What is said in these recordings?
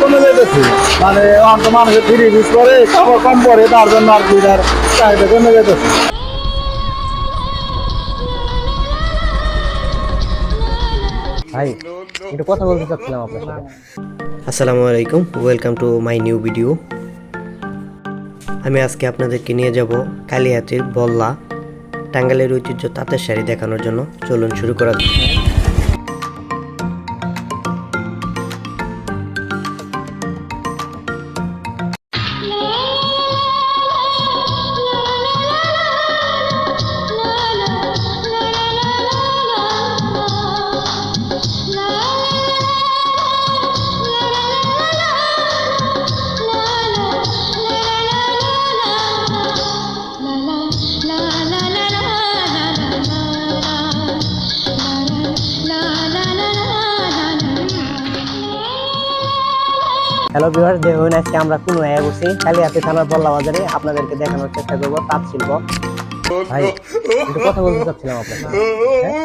কমে যেতেছে মানে অন্ত মানুষের ফ্রি কাপড় কম পরে তার জন্য আর কি তার চাহিদা কমে যেতেছে ভাই একটু কথা বলতে চাচ্ছিলাম আপনার সাথে। আসসালামু আলাইকুম welcome to my new video আমি আজকে আপনাদেরকে নিয়ে যাব কালিহাতির বল্লা টাঙ্গালের ঐতিহ্য তাঁতের শাড়ি দেখানোর জন্য। চলুন শুরু করা যাক। হ্যালো ভিউয়ার্স দেখুন আজকে আমরা কোন হয়ে বসি। কালিয়াতি থানার বল্লা বাজারে। আপনাদেরকে দেখানোর চেষ্টা করব তাঁত শিল্প। ভাই একটু কথা বলতে চাচ্ছিলাম আপনার হ্যাঁ?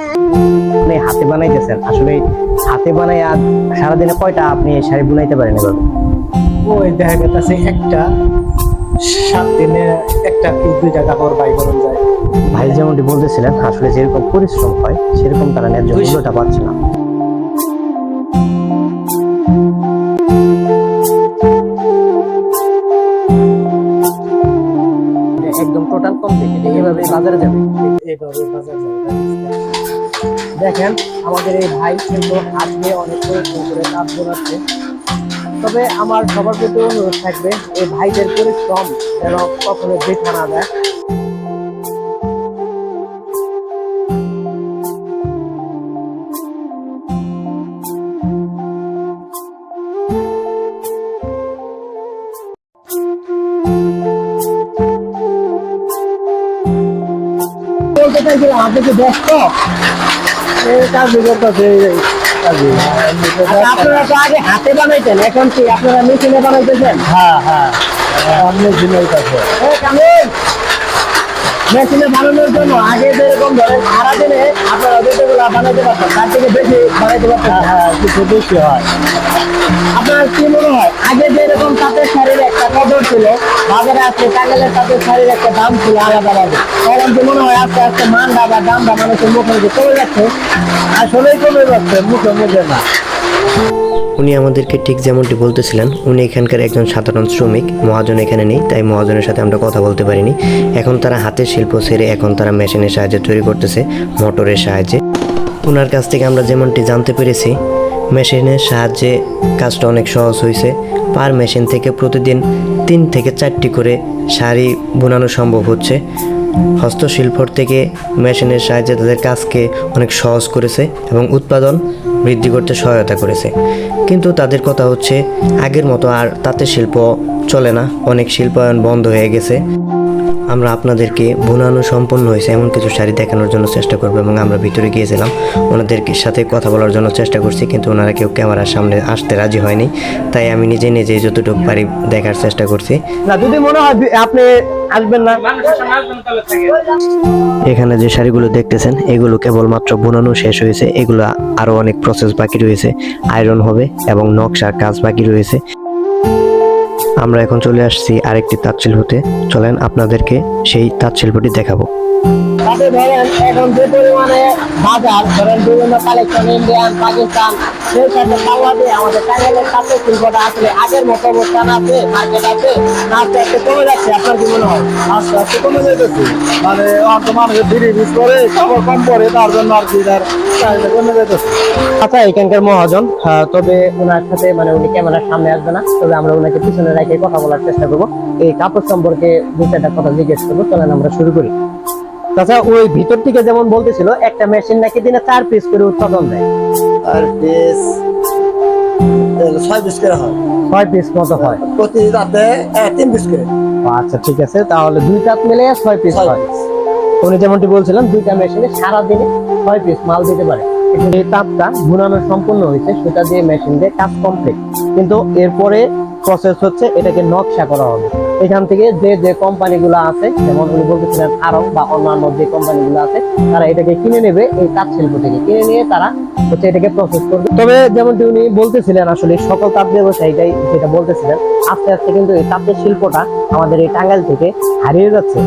আপনি হাতে বানাইতেছেন। আসলে হাতে বানাই আর সারাদিনে কয়টা আপনি এই শাড়ি বুনাইতে পারেন ওই দেখা গেছে একটা সাত দিনে একটা কি দুইটা কাপড় বাই করা যায়। ভাই যেমনটি বলতেছিলেন আসলে যেরকম পরিশ্রম হয় সেরকম তারা ন্যায্য মূল্যটা পাচ্ছে না। একদম কম থেকে এইভাবে বাজারে যাবে। এইভাবে বাজারে যাবে দেখেন, আমাদের এই ভাই কিন্তু আজকে অনেক পরিশ্রম করে কাজ তবে আমার সবার প্রতি অনুরোধ থাকবে, এই ভাইদের পরিশ্রম যেন কখনো বৃথা না যায়। আপনি কি ব্যস্ত? করতেছে আচ্ছা, আপনারা তো আগে হাতে বানাইতেন এখন কি আপনারা মেশিনে বানাইতেছেন? হ্যাঁ হ্যাঁ। আপনি ঝিনাই কাছে মেশিনে বানানোর জন্য আগে যেরকম ধরেন সারাদিনে আপনারা যেগুলো বানাইতে পারতেন, তার থেকে বেশি বানাইতে পারতেন হ্যাঁ কিছু বেশি হয়। আপনার কি মনে হয়, আগে যেরকম তাঁতের শাড়ির একটা কদর ছিল, বাজারে আজকে টাঙ্গালের তাঁতের শাড়ির একটা দাম ছিল আলাদা আলাদা। এখন কি মনে হয়, আস্তে আস্তে মানটা বা দামটা মানুষের মুখে কমে যাচ্ছে? আসলেই কমে যাচ্ছে, মুখে মুখে না। উনি আমাদেরকে ঠিক যেমনটি বলতেছিলেন, উনি এখানকার একজন সাধারণ শ্রমিক, মহাজন এখানে নেই, তাই মহাজনের সাথে আমরা কথা বলতে পারিনি। এখন তারা হাতের শিল্প ছেড়ে এখন তারা মেশিনের সাহায্যে তৈরি করতেছে, মোটরের সাহায্যে। ওনার কাছ থেকে আমরা যেমনটি জানতে পেরেছি, মেশিনের সাহায্যে কাজটা অনেক সহজ হয়েছে। পার মেশিন থেকে প্রতিদিন তিন থেকে চারটি করে শাড়ি বোনানো সম্ভব হচ্ছে। হস্তশিল্পর থেকে মেশিনের সাহায্যে তাদের কাজকে অনেক সহজ করেছে এবং উৎপাদন বৃদ্ধি করতে সহায়তা করেছে। কিন্তু তাদের কথা হচ্ছে, আগের মতো আর তাঁতের শিল্প চলে না। অনেক শিল্পায়ন বন্ধ হয়ে গেছে। আমরা আপনাদেরকে বোনানো সম্পন্ন হয়েছে। এমন কিছু শাড়ি দেখানোর জন্য চেষ্টা করব এবং আমরা ভিতরে গিয়েছিলাম। ওনাদের সাথে কথা বলার জন্য চেষ্টা করছি, কিন্তু ওনারা কেউ ক্যামেরার সামনে আসতে রাজি হয়নি। তাই আমি নিজে নিজে যতটুকু পারি দেখার চেষ্টা করছি। না, যদি মনে হয় আপনি আসবেন না। এখানে যে শাড়িগুলো দেখতেছেন, এগুলো কেবলমাত্র বোনানো শেষ হয়েছে। এগুলো আরও অনেক প্রসেস বাকি রয়েছে। আয়রন হবে এবং নকশার কাজ বাকি রয়েছে। আমরা এখন চলে আসছি আরেকটি তাঁত শিল্পতে চলেন আপনাদেরকে সেই তাঁত শিল্পটি দেখাবো। তাতে ধরেন এখন যে পরিমাণে বাজার ধরেন বিভিন্ন কালেকশন ইন্ডিয়ান পাকিস্তান সেই সাথে দিয়ে আমাদের টাঙ্গাইলের শিল্পটা আসলে আগের মতো অবস্থান আছে মার্কেট আছে আস্তে আস্তে কমে যাচ্ছে আপনার কি মনে হয়? আস্তে আস্তে কমে যেতেছে মানে মানুষের ফ্রি ইউজ করে কাপড় কম তার জন্য আর কি তার কমে যেতেছে আচ্ছা এখানকার মহাজন আহ, তবে ওনার সাথে মানে উনি ক্যামেরার সামনে আসবে না তবে আমরা ওনাকে পিছনে রেখে কথা বলার চেষ্টা করব। এই কাপড় সম্পর্কে দু চারটা কথা জিজ্ঞেস করব চলেন আমরা শুরু করি। তাছাড়া ওই ভিতর থেকে যেমন বলতেছিল একটা মেশিন নাকি দিনে চার পিস করে উৎপাদন দেয়। আর পিস ছয় পিস করে হয়। ছয় পিস মতো হয়। প্রতি রাতে তিন পিস করে। আচ্ছা ঠিক আছে তাহলে দুই কাপ মিলে ছয় পিস হয়। উনি যেমনটি বলছিলেন দুইটা মেশিনে সারা দিনে ছয় পিস মাল দিতে পারে। এই তাপটা ঘুরানো সম্পূর্ণ হয়েছে সেটা দিয়ে মেশিন দিয়ে কাজ কমপ্লিট কিন্তু এরপরে প্রসেস হচ্ছে, এটাকে নকশা করা হবে। এখান থেকে যে যে কোম্পানিগুলো আছে, যেমন উনি বলতেছিলেন আরব বা অন্যান্য যে কোম্পানিগুলো আছে, তারা এটাকে কিনে নেবে এই তাঁত শিল্প থেকে। কিনে নিয়ে তারা হচ্ছে এটাকে প্রসেস করবে। তবে যেমনটি উনি বলতেছিলেন, আসলে সকল তাঁত ব্যবসায়ীটাই যেটা বলতেছিলেন, আস্তে আস্তে কিন্তু এই তাঁতের শিল্পটা আমাদের এই টাঙ্গাইল থেকে হারিয়ে যাচ্ছে।